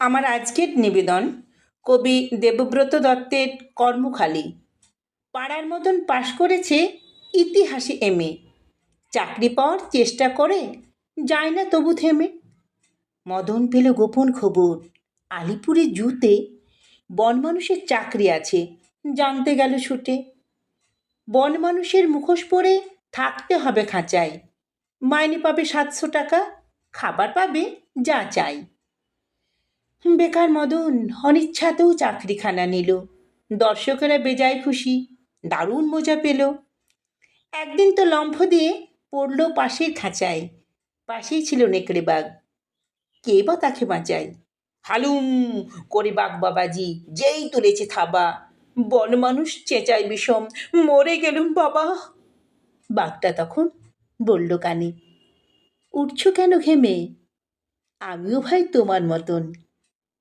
আমার আজকের নিবেদন কবি দেবব্রত দত্তের কর্মখালি। পাড়ার মতন পাশ করেছে ইতিহাসে এমএ চাকরি পাওয়ার চেষ্টা করে, যায় না তবু থেমে। মদন পেল গোপন খবর। আলিপুরে জুতে বন মানুষের চাকরি আছে, জানতে গেল ছুটে। বন মানুষের মুখোশ পরে থাকতে হবে খাঁচায়। মাইনে পাবে সাতশো টাকা, খাবার পাবে যা চাই। বেকার মদন অনিচ্ছাতেও চাকরিখানা নিল। দর্শকেরা বেজায় খুশি, দারুণ মজা পেল। একদিন তো লম্ফ দিয়ে পড়ল পাশের খাঁচায়, পাশেই ছিল নেকড়ে বাঘ। কে বা তাকে বাঁচায়? হালুম করে বাঘ বাবাজি, যেই তুলেছে থাবা। বন মানুষ চেঁচায় বিষম, মরে গেলুম বাবা। বাঘটা তখন বলল কানে, উঠছ কেন ঘেমে আমিও ভাই তোমার মতন।